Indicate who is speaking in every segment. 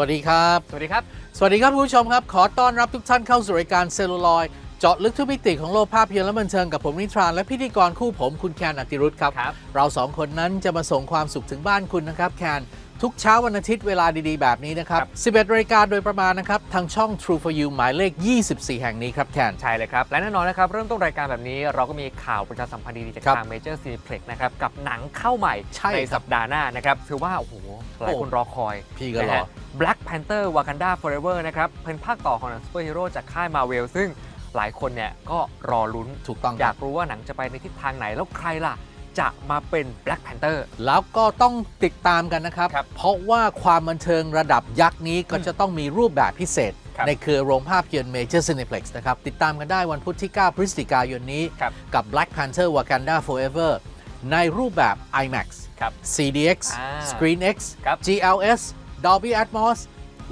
Speaker 1: สวัสดีครับ
Speaker 2: สวัสดีครับ
Speaker 1: สวัสดีครับคุณผู้ชมครับ ขอต้อนรับทุกท่านเข้าสู่รายการเซลลูลอยด์เจาะลึกทุกมิติของโลกภาพยนตร์และบันเทิงกับผมนิทรานและพิธีกรคู่ผมคุณแคนอติรุธครับ
Speaker 2: ครับ
Speaker 1: เราสองคนนั้นจะมาส่งความสุขถึงบ้านคุณนะครับแคน ทุกเช้าวันอาทิตย์เวลาดีๆ แบบนี้นะครับ 11นาฬิกาโดยประมาณนะครับ ทางช่อง True for You หมายเลข 24 แห่งนี้ครับแคน
Speaker 2: ใช่เลยครับ และแน่นอนนะครับ เริ่มต้นรายการแบบนี้เราก็มีข่าวประชาสัมพันธ์ดีๆ จาก
Speaker 1: ครับ
Speaker 2: ทาง Major Cineplex นะครับ กับหนังเข้าใหม่
Speaker 1: ใช่ครับ
Speaker 2: สัปดาห์หน้านะครับถือว่า โอ้โห หลายคนรอคอย
Speaker 1: พี่ก็รอ
Speaker 2: นะฮะ Black Panther Wakanda Forever นะครับเป็นภาคต่อของหนังซูเปอร์ฮีโร่จากค่าย Marvel ซึ่งหลายคนเนี่ยก็รอลุ้น
Speaker 1: ถูกต้อง
Speaker 2: อ
Speaker 1: ค
Speaker 2: ยา
Speaker 1: รับ
Speaker 2: กรู้ว่าหนังจะไปในทิศทางไหนแล้วใครล่ะ จะมาเป็น Black Panther
Speaker 1: แล้วก็ต้องติดตามกันนะครับ
Speaker 2: ครับ
Speaker 1: เพราะว่าความบันเทิงระดับยักษ์นี้ก็จะต้องมีรูปแบบพิเศษ
Speaker 2: ครับ
Speaker 1: ในเครือโรงภาพยนตร์ Major Cineplex นะครับ ติดตามกันได้วันพุธที่ 9 พฤศจิกายนนี้
Speaker 2: ครับ
Speaker 1: กับ Black Panther Wakanda Forever ในรูปแบบ IMAX
Speaker 2: ครับ
Speaker 1: CDX
Speaker 2: อ่า
Speaker 1: ScreenX
Speaker 2: ครับ
Speaker 1: GLS Dolby Atmos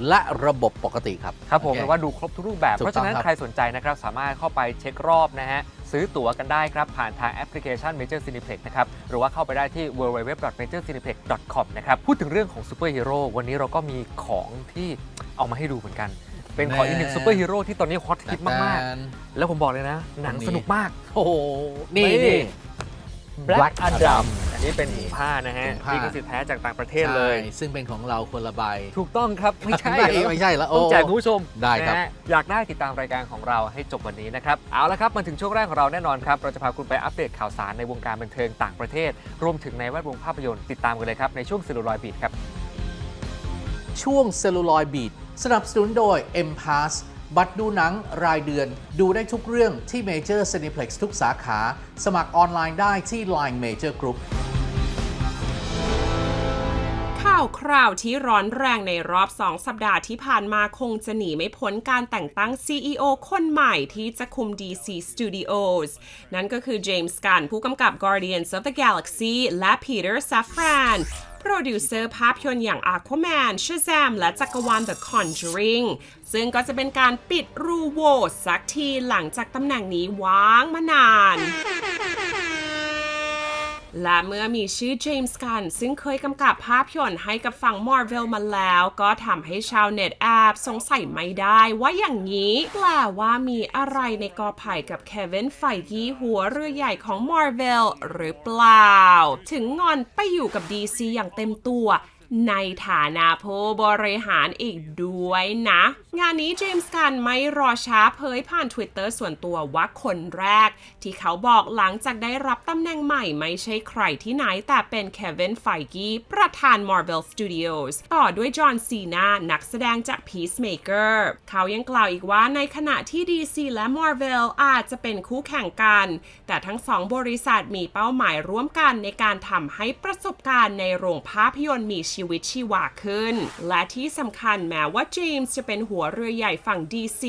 Speaker 1: และระบบปกติครับ
Speaker 2: ครับผม
Speaker 1: โอเเรี
Speaker 2: ยกว่าดูครบทุกรูปแบบ
Speaker 1: ถูก
Speaker 2: เพราะฉะนั้น
Speaker 1: ต้องครับ
Speaker 2: ใครสนใจนะครับ สามารถเข้าไปเช็ครอบนะฮะ ซื้อตั๋วกันได้ครับ ผ่านทางแอปพลิเคชัน Major Cineplex นะครับ หรือว่าเข้าไปได้ที่ www.majorcineplex.com นะครับ พูดถึงเรื่องของซูเปอร์ฮีโร่วันนี้เราก็มีของที่เอามาให้ดูเหมือนกัน เป็นของอีกหนึ่ง
Speaker 1: แน่
Speaker 2: ซูเปอร์ฮีโร่ที่ตอนนี้ฮอตฮิตมากๆ แล้วผมบอกเลยนะ หนัง
Speaker 1: คนนี้
Speaker 2: สนุกมาก
Speaker 1: โอ้โหนี่
Speaker 2: นี่
Speaker 1: นี่
Speaker 2: Black
Speaker 1: Black
Speaker 2: Adam
Speaker 1: Adam
Speaker 2: อันนี้เป็นถุงผ้านะฮะ
Speaker 1: ถุงผ้า
Speaker 2: นี่ก็สิทธิ์แท้จากต่างประเทศเลย
Speaker 1: ใช่ซึ่งเป็นของเราคนละใบ
Speaker 2: ถูกต้องครับ ไม่ใช่
Speaker 1: ไม่
Speaker 2: เหรอ
Speaker 1: ไม่ใช่แล้ว
Speaker 2: ต้อง
Speaker 1: โอ้
Speaker 2: แจกคุณผู้ชม
Speaker 1: ได้ครับ
Speaker 2: นะฮะอยากได้ติดตามรายการของเราให้จบวันนี้นะครับ เอาละครับมาถึงช่วงแรกของเราแน่นอนครับ เราจะพาคุณไปอัปเดตข่าวสารในวงการบันเทิงต่างประเทศ รวมถึงในแวดวงภาพยนตร์ติดตามกันเลยครับในช่วงซิลูลอยบีดครับ
Speaker 1: ช่วงเซลลูลอยบีดสนับสนุนโดย M Pass บัตรดูหนังรายเดือน ดูได้ทุกเรื่องที่ Major Cineplex ทุกสาขา สมัครออนไลน์ได้ที่ Line Major Group
Speaker 3: ข่าวคราวที่ร้อนแรงในรอบ 2 สัปดาห์ที่ผ่านมาคงจะหนีไม่พ้นการแต่งตั้ง CEO คนใหม่ที่จะคุม DC Studios นั่นก็คือเจมส์กันผู้กำกับ Guardians of the Galaxy และ Peter Safran โปรดิวเซอร์ภาพยนตร์อย่าง Aquaman, Shazam และจักรวาล The Conjuring ซึ่งก็จะเป็นการปิดรูโหวสักทีหลังจากตำแหน่งนี้ว้างมานาน และเมื่อมีชื่อเจมส์กันซึ่งเคยกำกับภาพยนตร์ให้กับฝั่ง Marvel มาแล้ว ก็ทำให้ชาวเน็ตแอบสงสัยไม่ได้ว่าอย่างนี้แปลว่ามีอะไรในกอไผ่กับแคเวนไฟที่หัวเรือใหญ่ของ Marvel หรือเปล่า ถึงงอนไปอยู่กับ DC อย่างเต็มตัว ในฐานะผู้บริหารอีกด้วยนะ งานนี้เจมส์กันไม่รอช้าเผยผ่าน Twitter ส่วนตัวว่าคนแรก ที่เขาบอกหลังจากได้รับตำแหน่งใหม่ไม่ใช่ใครที่ไหน แต่เป็นเควินไฟกี้ประธาน Marvel Studios ต่อด้วยจอห์นซีนานักแสดงจาก Peacemaker เขายังกล่าวอีกว่าในขณะที่ DC และ Marvel อาจจะเป็นคู่แข่งกัน แต่ทั้งสองบริษัทมีเป้าหมายร่วมกันในการทำให้ประสบการณ์ในโรงภาพยนตร์มีชีวิตชีวาขึ้น และที่สำคัญแม้ว่าเจมส์จะเป็นหัวเรือใหญ่ฝั่ง DC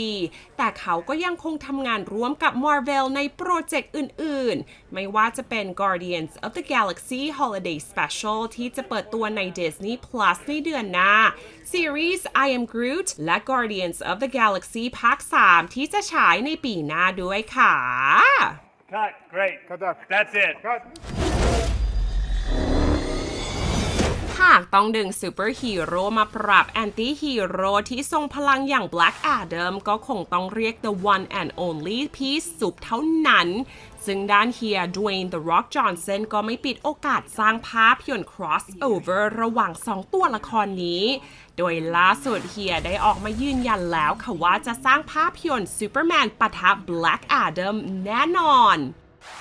Speaker 3: แต่เขาก็ยังคงทำงานร่วมกับ Marvel ในโปรเจกต์อื่น ๆ ไม่ว่าจะเป็น Guardians of the Galaxy Holiday Special ที่จะเปิดตัวใน Disney Plus ในเดือนหน้า ซีรีส์ I Am Groot และ Guardians of the Galaxy ภาค 3 ที่จะฉายในปีหน้าด้วยค่ะ
Speaker 4: Cut. Great.
Speaker 5: Cut that.
Speaker 4: That's it.
Speaker 5: Cut.
Speaker 3: หากต้องดึงซูเปอร์ฮีโร่มาปรับแอนตี้ฮีโร่ที่ทรงพลังอย่าง Black Adam ก็คงต้องเรียก The One and Only Piece สุปเท่านั้น ซึ่งด้านเฮียด w ว y n e The Rock Johnson ก็ไม่ปิดโอกาสสร้างภาพยนตร์ crossover ระหว่างสองตัวละครนี้ โดยล่าสุดเฮียได้ออกมายืนยันแล้วค่ะว่าจะสร้างภาพยนตร์ Superman ปะทะ Black Adam แน่นอน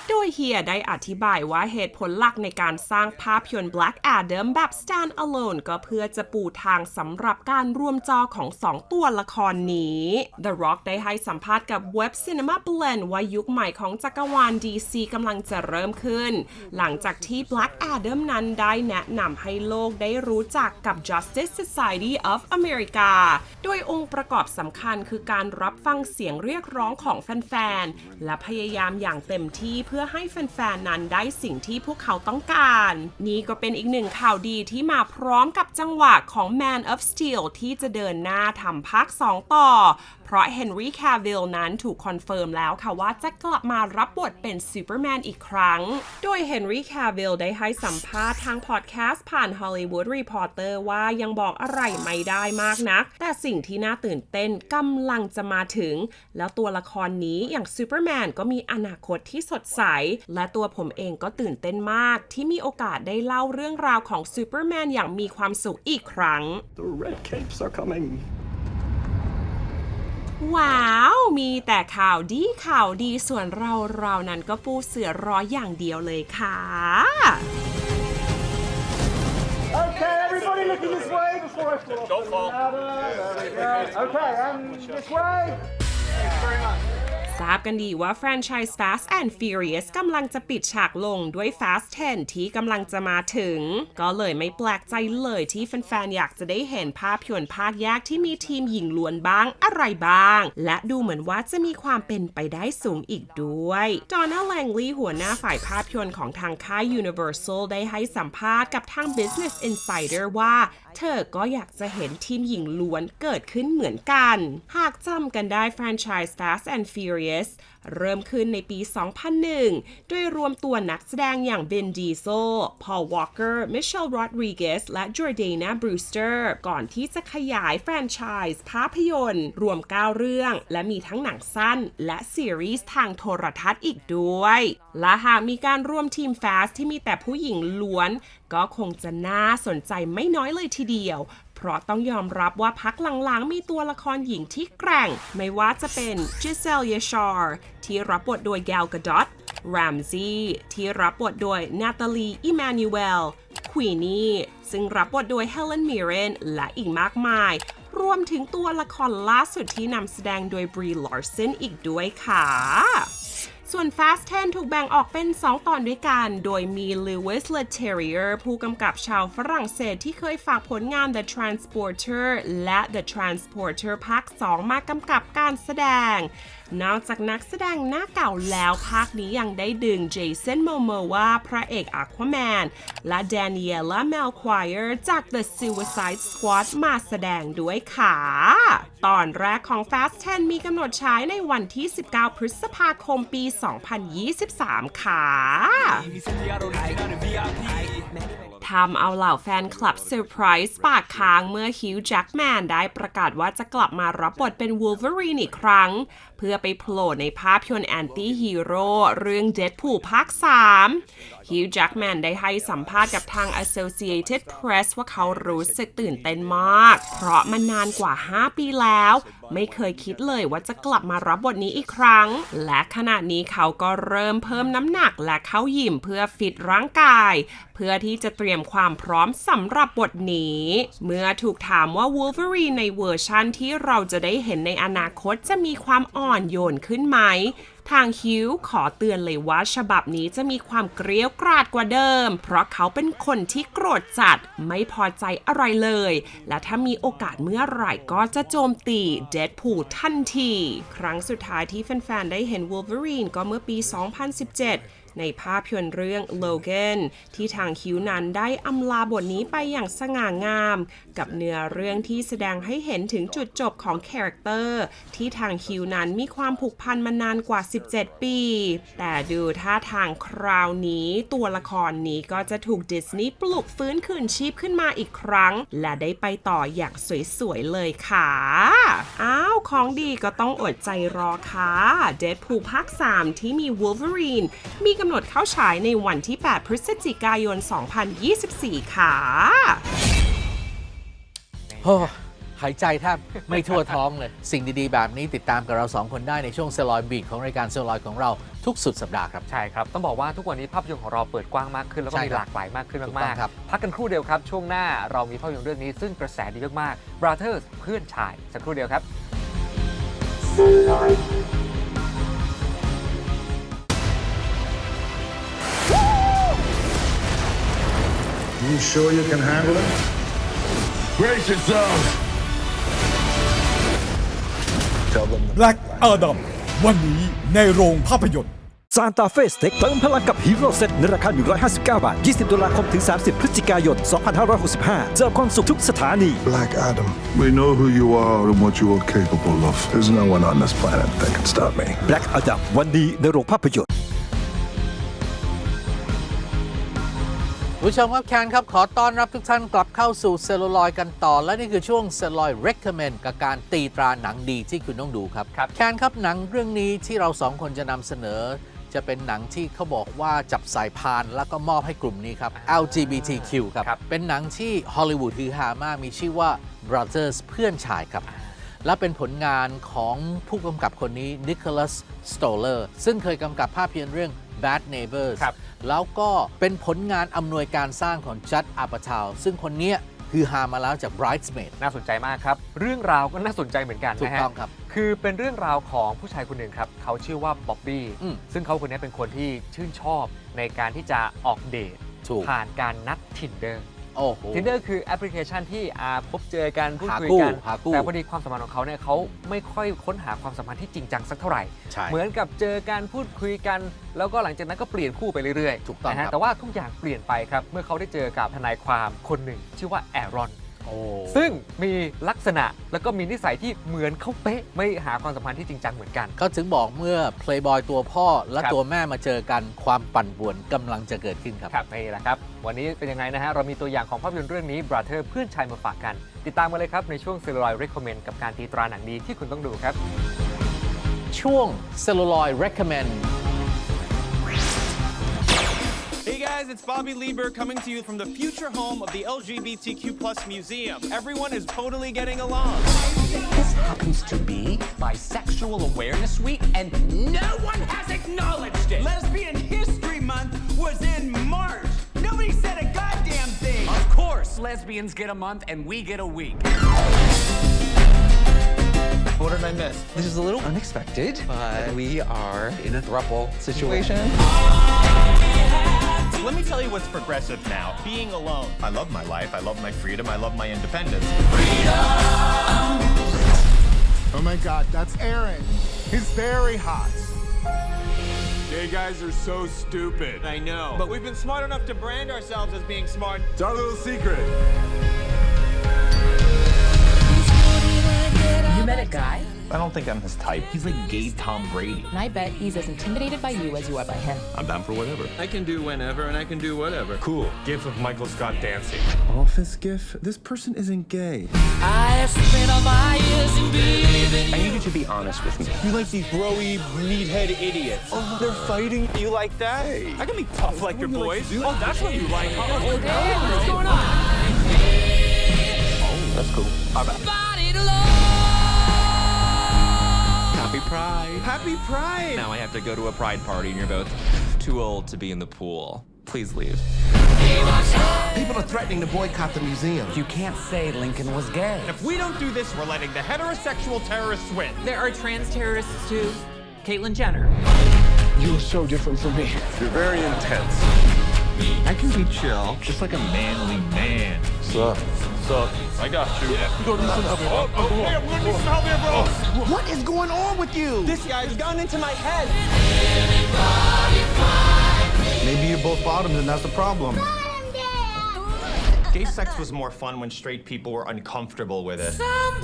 Speaker 3: โดยเฮียได้อธิบายว่าเหตุผลหลักในการสร้างภาพยนตร์ Black Adam แบบ stand alone ก็เพื่อจะปูทางสำหรับการรวมจอของสองตัวละครนี้ The Rock ได้ให้สัมภาษณ์กับ Web Cinema Blend ว่ายุคใหม่ของจักรวาล DC กำลังจะเริ่มขึ้น หลังจากที่ Black Adam นั้นได้แนะนำให้โลกได้รู้จักกับ Justice Society of America โดยองค์ประกอบสำคัญคือการรับฟังเสียงเรียกร้องของแฟนๆ และพยายามอย่างเต็มที่เพื่อให้แฟนๆ นั้นได้สิ่งที่พวกเขาต้องการ นี่ก็เป็นอีกหนึ่งข่าวดีที่มาพร้อมกับจังหวะของ Man of Steel ที่จะเดินหน้าทำภาค 2 ต่อ เพราะเฮนรี่คาวิลนั้นถูกคอนเฟิร์มแล้วค่ะว่าจะกลับมารับบทเป็นซูเปอร์แมนอีกครั้ง โดยเฮนรี่คาวิลได้ให้สัมภาษณ์ทางพอดแคสต์ผ่าน Hollywood Reporter ว่ายังบอกอะไรไม่ได้มากนัก แต่สิ่งที่น่าตื่นเต้นกำลังจะมาถึง แล้วตัวละครนี้อย่างซูเปอร์แมนก็มีอนาคตที่สดใส และตัวผมเองก็ตื่นเต้นมาก ที่มีโอกาสได้เล่าเรื่องราวของซูเปอร์แมนอย่างมีความสุขอีกครั้ง
Speaker 4: The red capes are coming.
Speaker 3: ว้าว มีแต่ข่าวดีข่าวดีส่วนเราเรานั้นก็ปูเสือรออย่างเดียวเลยค่ะ
Speaker 5: Okay, everybody looking this way before I fall. Don't fall. Okay, and this way.
Speaker 3: ทราบกันดีว่าแฟรนไชส์ Fast and Furious กำลังจะปิดฉากลงด้วย Fast 10 ที่กำลังจะมาถึง ก็เลยไม่แปลกใจเลยที่แฟนๆ อยากจะได้เห็นภาพยนตร์ภาคแยกที่มีทีมหญิงล้วนบ้างอะไรบ้าง และดูเหมือนว่าจะมีความเป็นไปได้สูงอีกด้วยจอห์นแลงลีหัวหน้าฝ่ายภาพยนตร์ของทางค่าย Universal ได้ให้สัมภาษณ์กับทาง Business Insider ว่าเธอก็อยากจะเห็นทีมหญิงล้วนเกิดขึ้นเหมือนกัน หากจำกันได้แฟรนไชส์ Fast and Furious เริ่มขึ้นในปี 2001โดยรวมตัวนักแสดงอย่าง Vin Diesel Paul Walker Michelle Rodriguez และ Jordana Brewster ก่อนที่จะขยายแฟรนไชส์ภาพยนตร์ รวม 9 เรื่อง และมีทั้งหนังสั้น และซีรีส์ทางโทรทัศน์อีกด้วย และหากมีการร่วมทีม Fast ที่มีแต่ผู้หญิงล้วน ก็คงจะน่าสนใจไม่น้อยเลยทีเดียว เพราะต้องยอมรับว่าพักหลังๆ มีตัวละครหญิงที่แกร่ง ไม่ว่าจะเป็น Giselle Yashar ที่รับบทโดย Gal Gadot Ramsey ที่รับบทโดย Natalie Emmanuel Queenie ซึ่งรับบทโดย Helen Mirren และอีกมากมาย รวมถึงตัวละครล่าสุดที่นำแสดงโดย Brie Larson อีกด้วยค่ะ ส่วน Fast 10 ถูกแบ่งออกเป็น 2 ตอนด้วยกัน โดยมี Lewis Leterrier ผู้กำกับชาวฝรั่งเศสที่เคยฝากผลงาน The Transporter และ The Transporter ภาค 2 มากำกับการแสดง นอกจากนักแสดงหน้าเก่าแล้วภาคนี้ยังได้ดึง Jason Momoa พระเอก Aquaman และ Daniela Melchior จาก The Suicide Squad มาแสดงด้วยค่ะ ตอนแรกของ Fast 10 มีกำหนดฉายในวันที่ 19 พฤษภาคมปี 2023 ค่ะ ทำเอาเหล่าแฟนคลับเซอร์ไพรส์ปากค้างเมื่อฮิวจ์แจ็กแมนได้ประกาศว่าจะกลับมารับบทเป็นวู l เวอรีนอีกครั้ง เพื่อไปโผล่ในภาพยนตร์แอนตี้ฮีโร่เรื่อง Deadpool ภาค 3 ฮิวจ์แจ็กแมนได้ให้สัมภาษณ์กับทาง Associated Press ว่าเขารู้สึกตื่นเต้นมาก เพราะมันนานกว่า 5 ปีแล้ว ไม่เคยคิดเลยว่าจะกลับมารับบทนี้อีกครั้ง และขณะนี้เขาก็เริ่มเพิ่มน้ำหนักและเข้ายิมเพื่อฟิตร่างกาย พื่อที่จะเตรียมความพร้อมสำหรับบทนี้ เมื่อถูกถามว่า Wolverine ในเวอร์ชั่นที่เราจะได้เห็นในอนาคตจะมีความอ่อนโยนขึ้นไหม ทางฮิวขอเตือนเลยว่าฉบับนี้จะมีความเกรียวกราดกว่าเดิม เพราะเขาเป็นคนที่โกรธจัดไม่พอใจอะไรเลย และถ้ามีโอกาสเมื่อไหร่ก็จะโจมตีเดดพูลทันที ครั้งสุดท้ายที่แฟนๆ ได้เห็น Wolverine ก็เมื่อปี 2017 ในภาพยนตร์เรื่อง Logan ที่ทางคิวนั้นได้อำลาบทนี้ไปอย่างสง่างาม กับเนื้อเรื่องที่แสดงให้เห็นถึงจุดจบของคาแรคเตอร์ที่ทางคิวนั้นมีความผูกพันมานานกว่า 17 ปี แต่ดูท่าทางคราวนี้ตัวละครนี้ก็จะถูกดิสนีย์ปลุกฟื้นคืนชีพขึ้นมาอีกครั้ง และได้ไปต่ออย่างสวยๆเลยค่ะ อ้าว ของดีก็ต้องอดใจรอค่ะ เดดพูภาค 3 ที่มี Wolverine มีกำหนดเข้าฉายในวันที่ 8 พฤศจิกายน 2024 ค่ะ
Speaker 1: โอ้หายใจแทบไม่ทั่วท้องเลย สิ่งดีๆ แบบนี้ติดตามกับเรา 2 คนได้ในช่วงเซลอยบีทของรายการเซลอยของเราทุกสุดสัปดาห์ครับ
Speaker 2: ใช่ครับ ต้องบอกว่าทุกวันนี้ภาพยนตร์ของเราเปิดกว้างมากขึ้น แล้วก็
Speaker 1: ใช่
Speaker 2: มี
Speaker 1: ครับ
Speaker 2: หลากหลายมากขึ้น
Speaker 1: ถูกต้อ
Speaker 2: มางก
Speaker 1: ครับ
Speaker 2: ๆพักกันครู่เดียวครับ ช่วงหน้าเรามีภาพยนตร์เรื่องนี้ซึ่งกระแสดีมากๆ Brothers เพื่อนชายสักครู่เดียวครับ
Speaker 6: You sure you can handle it? Brace yourselves! Tell them the
Speaker 7: Black Adam วันนี้ในโรงภาพยนตร์ซานตาเฟ่สเต็กเติมพลังกับฮีโร่เซตในราคา 159 บาท 20 ตุลาคมถึง 30 พฤศจิกายน 2565 เจอความสุขทุกสถานี
Speaker 6: Black Adam. We know who you are and what you are capable of. There's no one on this planet that can stop me.
Speaker 7: Black Adam วันนี้ในโรงภาพยนตร์
Speaker 1: ผู้ชมครับแคนครับ ขอต้อนรับทุกท่านกลับเข้าสู่เซลลูลอยกันต่อ และนี่คือช่วงเซลลูลอย recommend กับการตีตราหนังดีที่คุณต้องดูครับ
Speaker 2: ครับ
Speaker 1: แคนครับหนังเรื่องนี้ที่เราสองคนจะนำเสนอ จะเป็นหนังที่เขาบอกว่าจับสายพานแล้วก็มอบให้กลุ่มนี้ครับ LGBTQ ครับ
Speaker 2: ครับ
Speaker 1: เป็นหนังที่ฮอลลีวูดฮือฮามาก มีชื่อว่า Brothers เพื่อนชายครับ และเป็นผลงานของผู้กำกับคนนี้ Nicholas Stoller ซึ่งเคยกำกับภาพยนตร์เรื่อง Bad Neighbors
Speaker 2: ครับ
Speaker 1: แล้วก็เป็นผลงานอำนวยการสร้างของจัดอาปาทาวซึ่งคนเนี้ยคือฮามาแล้วจาก Bridesmaid
Speaker 2: น่าสนใจมากครับ เรื่องราวก็น่าสนใจเหมือนกัน
Speaker 1: ถู
Speaker 2: นะ
Speaker 1: ก
Speaker 2: ฮะ
Speaker 1: ต้องครับ
Speaker 2: คือเป็นเรื่องราวของผู้ชายคนหนึ่งครับ เขาชื่อว่าบ๊อบบี้
Speaker 1: อืม
Speaker 2: ซึ่งเขาคนนี้เป็นคนที่ชื่นชอบในการที่จะออกเดท
Speaker 1: ถูก
Speaker 2: ผ่านการนัด Tinder
Speaker 1: โอ้โห
Speaker 2: Tinder คือแอปพลิเคชันที่อาพบเจอกันพูด
Speaker 1: หา
Speaker 2: คุย
Speaker 1: คู่
Speaker 2: กัน
Speaker 1: หาคู่
Speaker 2: แต่พอดีความสัมพันธ์ของเขาเนี่ยเขาไม่ค่อยค้นหาความสัมพันธ์ที่จริงจังสักเท่าไหร่
Speaker 1: ใช่
Speaker 2: เหมือนกับเจอการพูดคุยกัน แล้วก็หลังจากนั้นก็เปลี่ยนคู่ไปเรื่อยๆ
Speaker 1: ถูกต้อง
Speaker 2: นะฮะ
Speaker 1: ครับ
Speaker 2: แต่ว่าทุกอย่างเปลี่ยนไปครับ เมื่อเขาได้เจอกับทนายความคนหนึ่ง ชื่อว่าแอรอน
Speaker 1: โอ้
Speaker 2: ซึ่งมีลักษณะแล้วก็มีนิสัยที่เหมือนเขาเป๊ะ ไม่หาความสัมพันธ์ที่จริงจังเหมือนกัน
Speaker 1: เขาถึงบอกเมื่อ Playboy ตัวพ่อและ
Speaker 2: ครับ
Speaker 1: ตัวแม่มาเจอกันความปั่นป่วนกำลังจะเกิดขึ้นครับ
Speaker 2: ครับนี่แหละครับ วันนี้เป็นยังไงนะฮะ เรามีตัวอย่างของภาพยนตร์เรื่องนี้ Brother เพื่อนชายมาฝากกัน ติดตามมาเลยครับ ในช่วง c e l l u l o i d Recommend กับการตีตราหนังดีที่คุณต้องดูครับ
Speaker 1: ช่วง Celluloid Recommend
Speaker 8: guys, it's Bobby Lieber coming to you from the future home of the LGBTQ plus museum. Everyone is totally getting along.
Speaker 9: This happens to be Bisexual Awareness Week, and no one has acknowledged it.
Speaker 8: Lesbian History Month was in March. Nobody said a goddamn thing.
Speaker 9: Of course, lesbians get a month and we get a week.
Speaker 8: What did I miss?
Speaker 10: This is a little unexpected, but we are in a throuple situation.
Speaker 8: Let me tell you what's progressive now. Being alone. I love my life. I love my freedom. I love my independence. Freedom!
Speaker 6: Oh my god, that's Aaron. He's very hot.
Speaker 8: Gay guys are so stupid. I know. But we've been smart enough to brand ourselves as being smart.
Speaker 6: It's our little secret.
Speaker 11: Met a guy,
Speaker 8: I don't think I'm his type. He's like gay Tom Brady.
Speaker 11: and I bet he's as intimidated by you as you are by him.
Speaker 8: I'm down for whatever.
Speaker 10: I can do whenever and I can do whatever.
Speaker 8: Cool. GIF of Michael Scott dancing. Office GIF? This person isn't gay.
Speaker 9: I spent all my years in believing.
Speaker 8: I need you to be honest with me. You like these broy meathead idiots. Oh, they're fighting. You like that? I can be tough like oh, your boys. oh, that's what you like, huh?
Speaker 9: What's going on?
Speaker 8: Oh, that's cool. All right.
Speaker 9: Body
Speaker 10: Pride.
Speaker 8: Happy Pride.
Speaker 10: Now I have to go to a Pride party and you're both too old to be in the pool. Please leave.
Speaker 12: People are threatening to boycott the museum.
Speaker 9: You can't say Lincoln was gay.
Speaker 8: If we don't do this, we're letting the heterosexual terrorists win.
Speaker 9: There are trans terrorists too. Caitlyn Jenner.
Speaker 12: You're so different from me.
Speaker 6: You're very intense.
Speaker 8: I can be chill, just like a manly man.
Speaker 6: Sup?
Speaker 8: So, I got you. You go need some help. Oh, oh, hey, I'm gonna need some help here, bro. Oh.
Speaker 12: What is going on with you?
Speaker 8: This guy's gone into my head.
Speaker 12: Maybe you're both bottoms and that's the problem.
Speaker 8: Gay sex was more fun when straight people were uncomfortable with it.
Speaker 10: Oh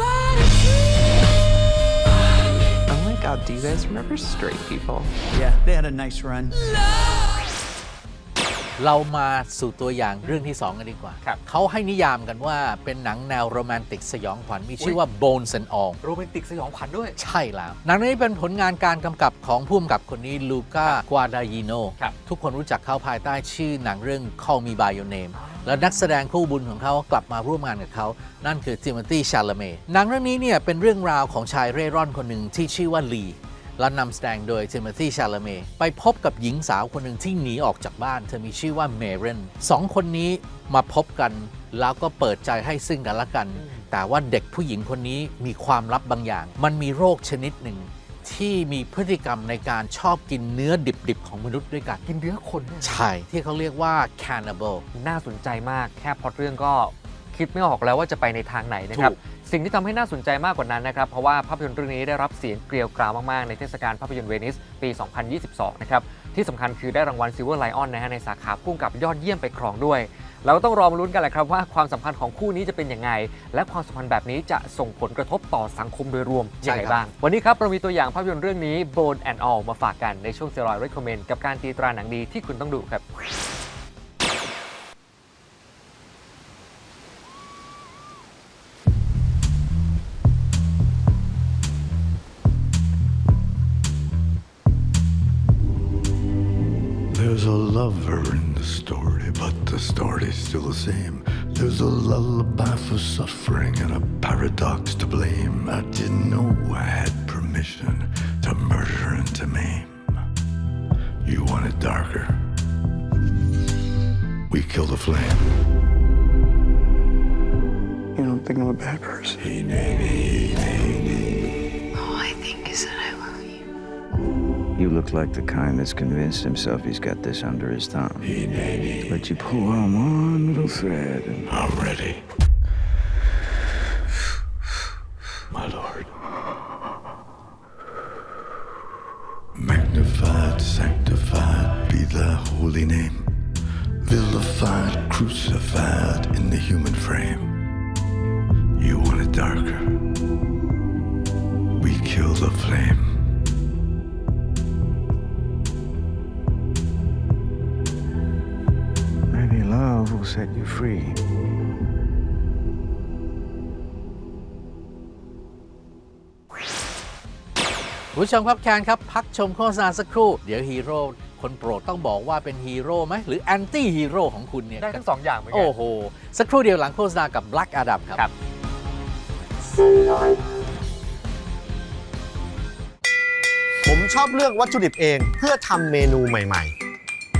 Speaker 10: my god, do you guys remember straight people?
Speaker 12: Yeah, they had a nice run.
Speaker 1: เรามาสู่ตัวอย่างเรื่องที่ 2 กันดีกว่า
Speaker 2: ครับ
Speaker 1: เขาให้นิยามกันว่าเป็นหนังแนวโรแมนติกสยองขวัญมีชื่อว่า Bones and All
Speaker 2: โรแมนติกสยองขวัญด้วย
Speaker 1: ใช่แล้ว หนังเรื่องนี้เป็นผลงานการกำกับของผู้กำกับคนนี้ลูก้ากวาดายิโน
Speaker 2: ครับ
Speaker 1: ทุกคนรู้จักเขาภายใต้ชื่อหนังเรื่อง Call Me By Your Name และนักแสดงคู่บุญของเขากลับมาร่วมงานกับเขา นั่นคือทิโมธีชาลเมหนังเรื่องนี้เนี่ยเป็นเรื่องราวของชายเร่ร่อนคนหนึ่งที่ชื่อว่าลี และนำแสดงโดยทิโมธีชาลเมไปพบกับหญิงสาวคนหนึ่งที่หนีออกจากบ้าน เธอมีชื่อว่าเมเรนสองคนนี้มาพบกัน แล้วก็เปิดใจให้ซึ่งกันและกัน แต่ว่าเด็กผู้หญิงคนนี้มีความลับบางอย่าง มันมีโรคชนิดหนึ่ง ที่มีพฤติกรรมในการชอบกินเนื้อดิบๆ ของมนุษย์ด้วยกัน
Speaker 2: กินเนื้อคนเนี่ย
Speaker 1: ใช่ที่เขาเรียกว่า cannibal
Speaker 2: น่าสนใจมากแค่พล็อตเรื่องก็ คิดไม่ออกแล้วว่าจะไปในทางไหนนะครับ
Speaker 1: ถูก
Speaker 2: สิ่งที่ทำให้น่าสนใจมากกว่านั้นนะครับ เพราะว่าภาพยนตร์เรื่องนี้ได้รับเสียงเกลียวกราวมาก ๆ ในเทศกาลภาพยนตร์เวนิสปี 2022 นะครับ ที่สำคัญคือได้รางวัลซิลเวอร์ไลออนนะฮะในสาขาพุ่งกับยอดเยี่ยมไปครองด้วย เราก็ต้องรอมาลุ้นกันแหละครับว่าความสัมพันธ์ของคู่นี้จะเป็นยังไง และความสัมพันธ์แบบนี้จะส่งผลกระทบต่อสังคมโดยรวมยังไงบ้าง วันนี้ครับเรามีตัวอย่างภาพยนตร์เรื่องนี้ Bone and All มาฝากกันในช่วงเซรอย Recommend กับการตีตราหนังดีที่คุณต้องดูครับ
Speaker 6: lover in the story, but the story's still the same. There's a lullaby for suffering and a paradox to blame. I didn't know I had permission to murder and to maim. You want it darker? We kill the flame.
Speaker 4: You don't think I'm a bad person?
Speaker 13: You
Speaker 14: look like the kind that's convinced himself he's got this under his thumb.
Speaker 6: Hey, nay, nay.
Speaker 14: But you pull on one little thread and
Speaker 6: I'm ready.
Speaker 14: Will set you free.
Speaker 1: คุณผู้ชมครับแคนครับ พักชมโฆษณาสักครู่ เดี๋ยวฮีโร่คนโปรดต้องบอกว่าเป็นฮีโร่ไหมหรือแอนตี้ฮีโร่ของคุณเนี่ย
Speaker 2: ได้ทั้งสองอย่างเหมือนกั
Speaker 1: โอ้โห สักครู่เดียวหลังโฆษณากับ Black Adam ครับ
Speaker 2: ครับ
Speaker 12: ผมชอบเลือกวัตถุดิบเองเพื่อทำเมนูใหม่ๆ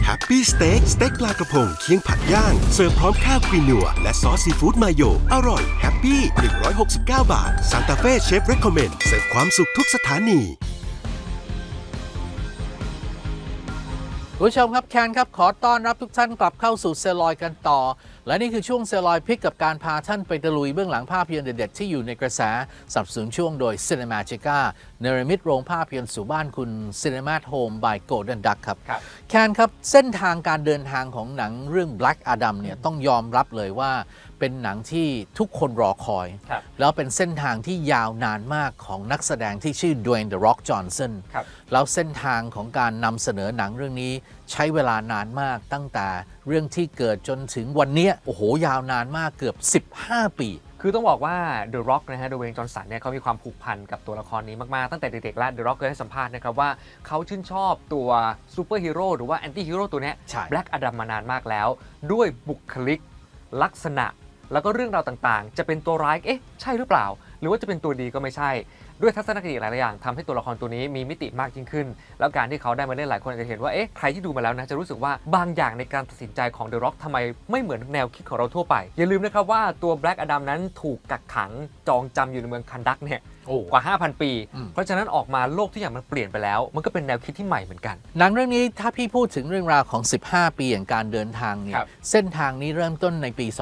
Speaker 15: แฮปปี้สเต็กสเต็กปลากระพงเคียงผัดย่าง เสิร์ฟพร้อมข้าวควีนัว และซอสซีฟู้ดมาโย อร่อยแฮปปี้ 169 บาทซานตาเฟ่เชฟเรคคอมเมนต์เสิร์ฟความสุขทุกสถานี
Speaker 1: คุณผู้ชมครับแคนครับ ขอต้อนรับทุกท่านกลับเข้าสู่เซลลอยกันต่อ และนี่คือช่วงเซลลอยพิกกับการพาท่านไปตะลุยเบื้องหลังภาพยนตร์เด็ดๆที่อยู่ในกระแสสนับสนุนช่วงโดย Cinemagica เนรมิตโรงภาพยนตร์สู่บ้านคุณ Cinema at Home by Golden Duck ครับ
Speaker 2: ครับ
Speaker 1: แคนครับ เส้นทางการเดินทางของหนังเรื่อง Black Adam เนี่ยต้องยอมรับเลยว่า เป็นหนังที่ทุกคนรอคอย
Speaker 2: ครับ
Speaker 1: แล้วเป็นเส้นทางที่ยาวนานมากของนักแสดงที่ชื่อด w วย n เดอะร็อกจอห์นสัน
Speaker 2: ครับ
Speaker 1: แล้วเส้นทางของการนำเสนอหนังเรื่องนี้ ใช้เวลานานมากตั้งแต่เรื่องที่เกิดจนถึงวันเนี้ยโอ้โหยาวนานมากเกือบ 15 ปี
Speaker 2: คือต้องบอกว่า The Rock นะฮะ d ดเว n จอห์นสันเนี่ยเขามีความผูกพันกับตัวละครนี้มาก ๆ ตั้งแต่เด็ก ๆ แล้ว The Rock เคยให้สัมภาษณ์นะครับว่าเขาชื่นชอบตัวซูเปอร์ฮีโร่หรือว่าแอนตี้ฮีโร่ตัวเนี้ย
Speaker 1: ใช่
Speaker 2: Black Adam มานานมากแล้ว ด้วยบุคลิกลักษณะ แล้วก็เรื่องราวต่าง ๆ จะเป็นตัวร้าย เอ๊ะ ใช่หรือเปล่า หรือว่าจะเป็นตัวดีก็ไม่ใช่ ด้วยทัศนคติหลาย ๆ อย่างทำให้ตัวละครตัวนี้มีมิติมากยิ่งขึ้น แล้วการที่เขาได้มาเล่นหลายคนอาจจะเห็นว่าเอ๊ะใครที่ดูมาแล้วนะจะรู้สึกว่าบางอย่างในการตัดสินใจของเดอะร็อกทำไมไม่เหมือนแนวคิดของเราทั่วไป อย่าลืมนะครับว่าตัวแบล็กอดัมนั้นถูกกักขังจองจำอยู่ในเมืองคันดักเนี่ย กว่า 5,000 ปี
Speaker 1: อืม
Speaker 2: เพราะฉะนั้นออกมาโลกทุกอย่างมันเปลี่ยนไปแล้ว มันก็เป็นแนวคิดที่ใหม่เหมือนกัน
Speaker 1: หนังเรื่องนี้ถ้าพี่พูดถึงเรื่องราวของ 15 ปีอย่างการเดินทางเนี่
Speaker 2: ค
Speaker 1: ย
Speaker 2: รับ
Speaker 1: เส้นทางนี้เริ่มต้นในปี
Speaker 2: อื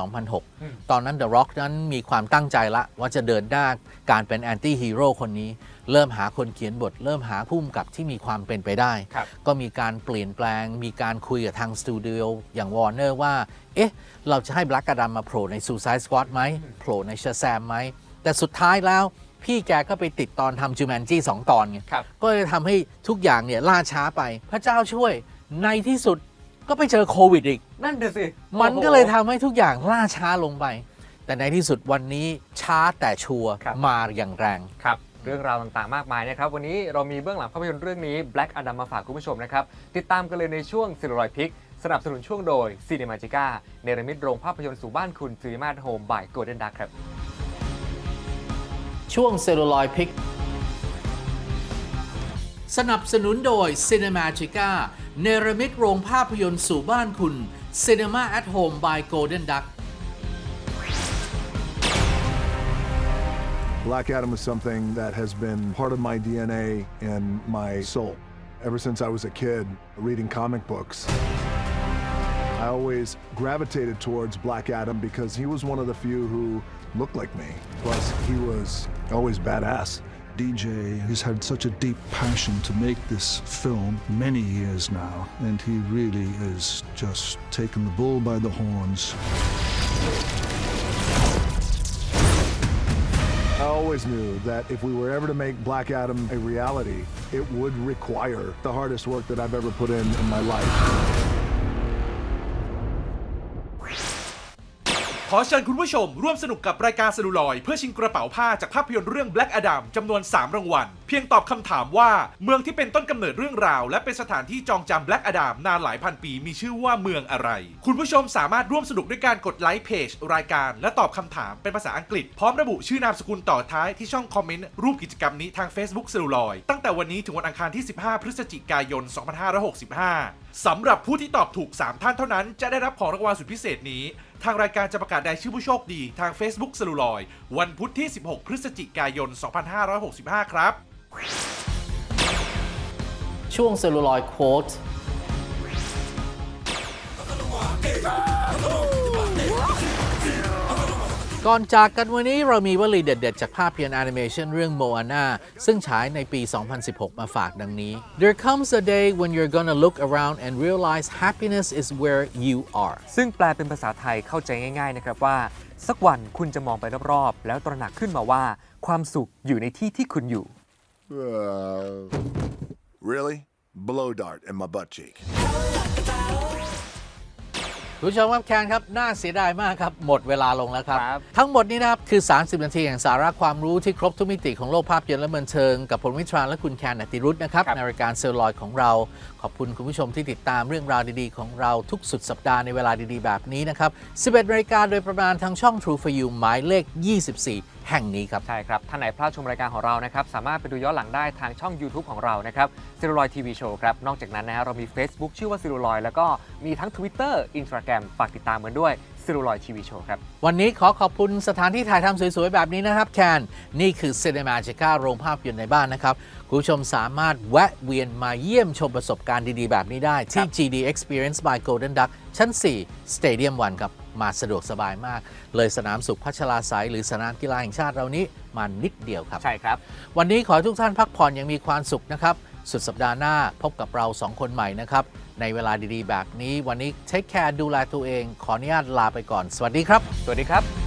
Speaker 2: ม
Speaker 1: 2006 ตอนนั้น The Rock นั้นมีความตั้งใจละ ว่าจะเดินหน้าการเป็นแอนตี้ฮีโร่คนนี้ เริ่มหาคนเขียนบท เริ่มหาผู้กำกับที่มีความเป็นไปได้
Speaker 2: ครับ
Speaker 1: ก็มีการเปลี่ยนแปลง มีการคุยกับทางสตูดิโออย่างวอร์เนอร์ว่า เอ๊ะ เราจะให้ Black Adam มาโผล่ใน Suicide Squad ไหมโผล่ใน Shazam ไหม แต่สุดท้ายแล้ว พี่แกก็ไปติดตอนทำ Jumanji สองตอนไง
Speaker 2: ครับ
Speaker 1: ก็เลยทำให้ทุกอย่างเนี่ยล่าช้าไป พระเจ้าช่วยในที่สุดก็ไปเจอโควิดอีก
Speaker 2: นั่นเดสิ
Speaker 1: มันก็เลยทำให้ทุกอย่างล่าช้าลงไป แต่ในที่สุดวันนี้ช้าแต่ชัวร์
Speaker 2: ครับ
Speaker 1: มาอย่างแรง
Speaker 2: ครับ เรื่องราวต่างๆมากมายนะครับ วันนี้เรามีเบื้องหลังภาพยนตร์เรื่องนี้ Black Adam มาฝากคุณผู้ชมนะครับ ติดตามกันเลยในช่วงซิลรอยพิก สนับสนุนช่วงโดย Cinemagica เนรมิตโรงภาพยนตร์สู่บ้านคุณ Cinema at Home by Golden Duck ครับ
Speaker 1: ช่วงเซลลูลอยพิก สนับสนุนโดย Cinemagica เนรมิตโรงภาพยนตร์สู่บ้านคุณ Cinema at Home by Golden Duck
Speaker 6: Black Adam is something that has been part of my DNA and my soul. Ever since I was a kid, reading comic books,
Speaker 16: I always gravitated towards Black Adam because he was one of the few who looked like me. Plus, he was always badass.
Speaker 17: DJ has had such a deep passion to make this film many years now, and he really is just taken the bull by the horns.
Speaker 16: I always knew that if we were ever to make Black Adam a reality, it would require the hardest work that I've ever put in in my life.
Speaker 18: อเชิญคุณผู้ชม ร่วมสนุกกับรายการสนุลอย เพื่อชิงกระเป๋าผ้าจากภาพยนตร์เรื่อง Black Adam จำนวน 3 รางวัล เพียงตอบคำถามว่า เมืองที่เป็นต้นกำเนิดเรื่องราว และเป็นสถานที่จองจำ Black Adam นานหลายพันปีมีชื่อว่าเมืองอะไร คุณผู้ชมสามารถร่วมสนุกด้วยการกดไลค์เพจรายการ และตอบคำถามเป็นภาษาอังกฤษ พร้อมระบุชื่อนามสกุลต่อท้ายที่ช่องคอมเมนต์รูปกิจกรรมนี้ทาง Facebook สนุลอยตั้งแต่วันนี้ถึงวันอังคารที่ 15 พฤศจิกายน 2565สำหรับผู้ที่ตอบถูก 3 ท่านเท่านั้น จะได้รับของรางวัลสุดพิเศษนี้ทางรายการจะประกาศรายชื่อผู้โชคดีทาง Facebook สลูลอยวันพุธที่ 16 พฤศจิกายน 2565 ครับ
Speaker 1: ช่วงเซลลูลอยโค้ด ก่อนจากกันวันนี้เรามีวลีเด็ดๆ จากภาพยนตร์แอนิเมชันเรื่อง Moana ซึ่งฉายในปี 2016 มาฝากดังนี้ There comes a day when you're gonna look around and realize happiness is where you are
Speaker 2: ซึ่งแปลเป็นภาษาไทยเข้าใจง่ายๆนะครับว่า สักวันคุณจะมองไปรอบๆ แล้วตระหนักขึ้นมาว่า ความสุขอยู่ในที่ที่คุณอยู่
Speaker 19: Uh, really? Blow dart in my butt cheek.
Speaker 1: คุณผู้ชมครับแคนครับ น่าเสียดายมากครับ หมดเวลาลงแล้วครับ ทั้งหมดนี้นะครับ คือ 30 นาทีแห่งสาระความรู้ที่ครบทุกมิติของโลกภาพยนตร์และบันเทิง กับผมวิทรานและคุณแคนอติรุธนะครับ ในรายการเซลลอยของเรา ขอบคุณคุณผู้ชมที่ติดตามเรื่องราวดีๆ ของเราทุกสุดสัปดาห์ในเวลาดีๆ แบบนี้นะครับ 11นาฬิกาโดยประมาณทางช่อง True for You หมายเลข 24 แห่งนี้ครับ
Speaker 2: ใช่ครับ ท่านไหนพลาดชมรายการของเรานะครับ สามารถไปดูย้อนหลังได้ทางช่อง YouTube ของเรานะครับซิลูลอยทีวีโชว์ครับ นอกจากนั้นนะฮะเรามี Facebook ชื่อว่าซิลูลอยแล้วก็มีทั้ง Twitter Instagram ฝากติดตามกันด้วยซิลูลอยทีวีโชว์ครับ
Speaker 1: วันนี้ขอขอบคุณสถานที่ถ่ายทำสวยๆ แบบนี้นะครับ แคน นี่คือ Cinemagica โรงภาพยนตร์ในบ้านนะครับคุณผู้ชมสามารถแวะเวียนมาเยี่ยมชมประสบการณ์ดีๆ แบบนี้ได้ที่ GD Experience by Golden Duck ชั้น 4 Stadium 1 ครับ มาสะดวกสบายมาก เลยสนามสุขพัชราไสยหรือสนามกีฬาแห่งชาติเรานี้มานิดเดียวครับ
Speaker 2: ใช่ครับ
Speaker 1: วันนี้ขอให้ทุกท่านพักผ่อนอย่างมีความสุขนะครับ สุดสัปดาห์หน้าพบกับเราสองคนใหม่นะครับ ในเวลาดีๆ แบบนี้วันนี้เทคแคร์ดูแลตัวเอง ขออนุญาตลาไปก่อน สวัสดีครับ
Speaker 2: สวัสดีครับ